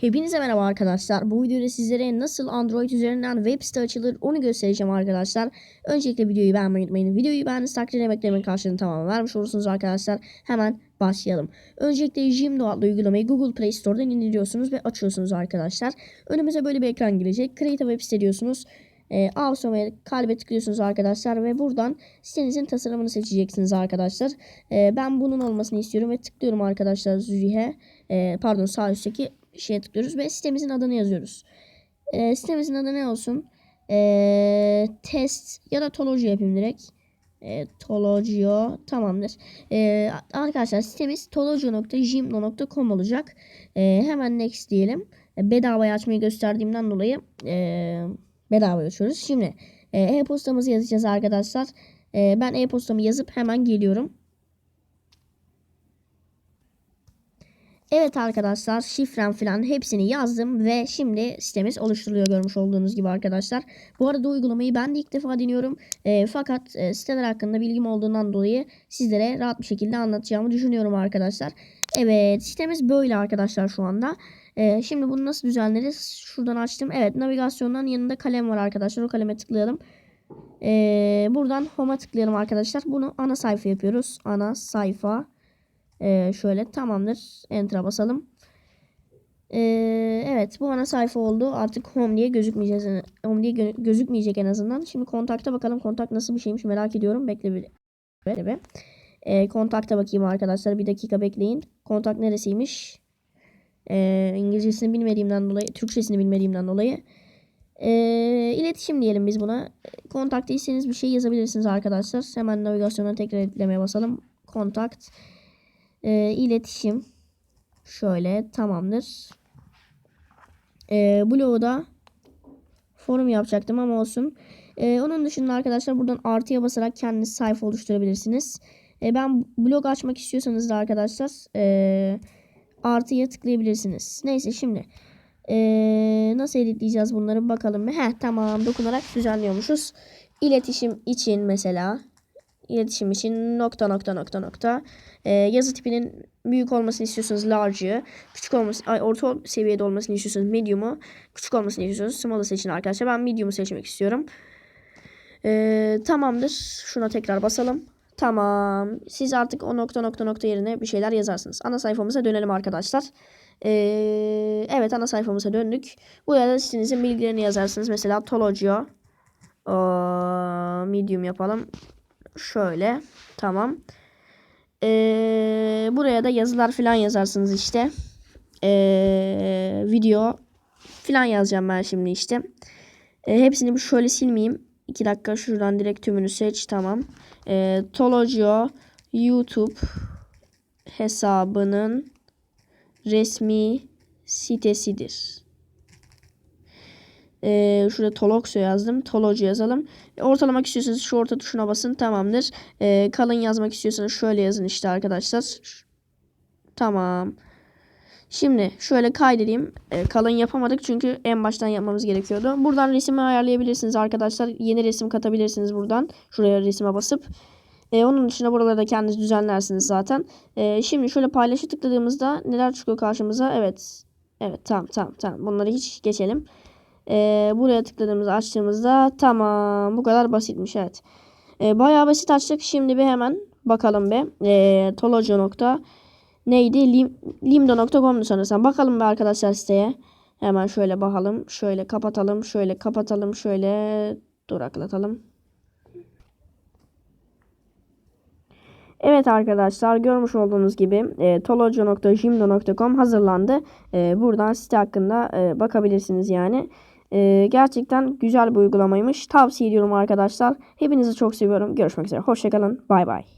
Hepinize merhaba arkadaşlar. Bu videoda sizlere nasıl Android üzerinden web site açılır onu göstereceğim arkadaşlar. Öncelikle videoyu beğenmeyi unutmayın. Videoyu beğendiğiniz takdirde emeklerimin karşılığını tamamen vermiş olursunuz arkadaşlar. Hemen başlayalım. Öncelikle Jimdo adlı uygulamayı Google Play Store'dan indiriyorsunuz ve açıyorsunuz arkadaşlar. Önümüze böyle bir ekran gelecek. Create a web site diyorsunuz. E, Awesome kalbe tıklıyorsunuz arkadaşlar ve buradan sitenizin tasarımını seçeceksiniz arkadaşlar. E, ben bunun olmasını istiyorum ve tıklıyorum arkadaşlar Zürih'e. E, pardon sağ üstteki şeye tıklıyoruz ve sitemizin adını yazıyoruz. E, sitemizin adı ne olsun? E, test ya da Tologio yapayım direkt. E, Tologio tamamdır. E, arkadaşlar sitemiz tologio.jimdo.com olacak. E, hemen next diyelim. E, bedavaya açmayı gösterdiğimden dolayı e, bedava açıyoruz. Şimdi e-postamızı yazacağız arkadaşlar. E, ben e-postamı yazıp hemen geliyorum. Evet arkadaşlar şifrem falan hepsini yazdım ve şimdi sitemiz oluşturuluyor görmüş olduğunuz gibi arkadaşlar. Bu arada uygulamayı ben de ilk defa deniyorum. E, fakat e, siteler hakkında bilgim olduğundan dolayı sizlere rahat bir şekilde anlatacağımı düşünüyorum arkadaşlar. Evet sitemiz böyle arkadaşlar şu anda. E, şimdi bunu nasıl düzenleriz? Şuradan açtım. Evet navigasyondan yanında kalem var arkadaşlar. O kaleme tıklayalım. E, buradan home'a tıklayalım arkadaşlar. Bunu ana sayfa yapıyoruz. Ana sayfa. Ee, şöyle tamamdır. Enter'a basalım. Ee, evet bu ana sayfa oldu. Artık home diye gözükmeyeceğiz. Home diye gö gözükmeyecek en azından. Şimdi kontakta bakalım. Kontak nasıl bir şeymiş merak ediyorum. Bekle bir. Bekle bir. Ee, kontakta bakayım arkadaşlar. Bir dakika bekleyin. Kontak neresiymiş? Ee, İngilizcesini bilmediğimden dolayı, Türkçesini bilmediğimden dolayı. Ee, iletişim diyelim biz buna. Kontakta istediğiniz bir şey yazabilirsiniz arkadaşlar. Hemen navigasyona tekrar eklemeye basalım. Kontakt e, iletişim şöyle tamamdır. E, bloğu forum yapacaktım ama olsun. E, onun dışında arkadaşlar buradan artıya basarak kendiniz sayfa oluşturabilirsiniz. E, ben blog açmak istiyorsanız da arkadaşlar e, artıya tıklayabilirsiniz. Neyse şimdi e, nasıl editleyeceğiz bunları bakalım. Heh tamam dokunarak düzenliyormuşuz. İletişim için mesela iletişim için nokta nokta nokta nokta. Ee, yazı tipinin büyük olmasını istiyorsanız large'ı, küçük olması, ay, orta seviyede olmasını istiyorsanız medium'u, küçük olmasını istiyorsanız small'ı seçin arkadaşlar. Ben medium'u seçmek istiyorum. Ee, tamamdır. Şuna tekrar basalım. Tamam. Siz artık o nokta nokta nokta yerine bir şeyler yazarsınız. Ana sayfamıza dönelim arkadaşlar. Ee, evet ana sayfamıza döndük. Buraya da sitenizin bilgilerini yazarsınız. Mesela Tologio. Medium yapalım. Şöyle. Tamam. Ee, buraya da yazılar falan yazarsınız işte. Ee, video falan yazacağım ben şimdi işte. Ee, hepsini bir şöyle silmeyeyim. 2 dakika şuradan direkt tümünü seç. Tamam. Ee, Tologio YouTube hesabının resmi sitesidir. Ee, şurada Toloxo yazdım. Tolocu yazalım. E, ortalamak istiyorsanız şu orta tuşuna basın. Tamamdır. Ee, kalın yazmak istiyorsanız şöyle yazın işte arkadaşlar. Tamam. Şimdi şöyle kaydedeyim. Ee, kalın yapamadık çünkü en baştan yapmamız gerekiyordu. Buradan resmi ayarlayabilirsiniz arkadaşlar. Yeni resim katabilirsiniz buradan. Şuraya resime basıp. Ee, onun dışında buraları da kendiniz düzenlersiniz zaten. Ee, şimdi şöyle paylaşı tıkladığımızda neler çıkıyor karşımıza? Evet. Evet tamam tamam tamam. Bunları hiç geçelim. Ee, buraya tıkladığımızda açtığımızda tamam bu kadar basitmiş evet. Ee, bayağı basit açtık. Şimdi bir hemen bakalım be. Ee, Tolojo nokta neydi? Lim, limdo.com'du sanırsam. Bakalım be arkadaşlar siteye. Hemen şöyle bakalım. Şöyle kapatalım. Şöyle kapatalım. Şöyle duraklatalım. Evet arkadaşlar görmüş olduğunuz gibi e, tolojo.jimdo.com hazırlandı. E, buradan site hakkında e, bakabilirsiniz yani. E, gerçekten güzel bir uygulamaymış. Tavsiye ediyorum arkadaşlar. Hepinizi çok seviyorum. Görüşmek üzere. Hoşçakalın. Bay bay.